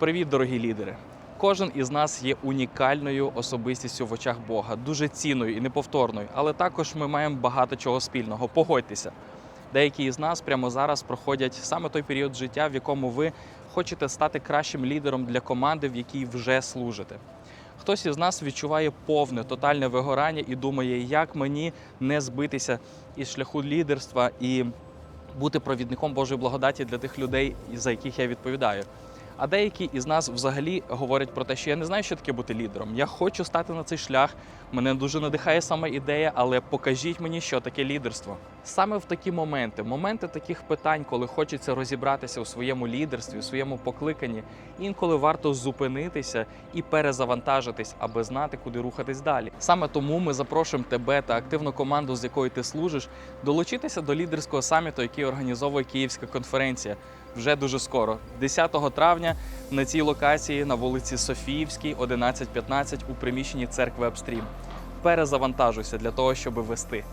Привіт, дорогі лідери! Кожен із нас є унікальною особистістю в очах Бога, дуже цінною і неповторною, але також ми маємо багато чого спільного. Погодьтеся. Деякі із нас прямо зараз проходять саме той період життя, в якому ви хочете стати кращим лідером для команди, в якій вже служите. Хтось із нас відчуває повне тотальне вигорання і думає, як мені не збитися із шляху лідерства і бути провідником Божої благодаті для тих людей, за яких я відповідаю. А деякі із нас взагалі говорять про те, що я не знаю, що таке бути лідером. Я хочу стати на цей шлях. Мене дуже надихає саме ідея, але покажіть мені, що таке лідерство. Саме в такі моменти, моменти таких питань, коли хочеться розібратися у своєму лідерстві, у своєму покликанні, інколи варто зупинитися і перезавантажитись, аби знати, куди рухатись далі. Саме тому ми запрошуємо тебе та активну команду, з якою ти служиш, долучитися до лідерського саміту, який організовує Київська конференція вже дуже скоро, 10 травня, на цій локації на вулиці Софіївській, 11.15 у приміщенні церкви Апстрім. Перезавантажуйся для того, щоб вести.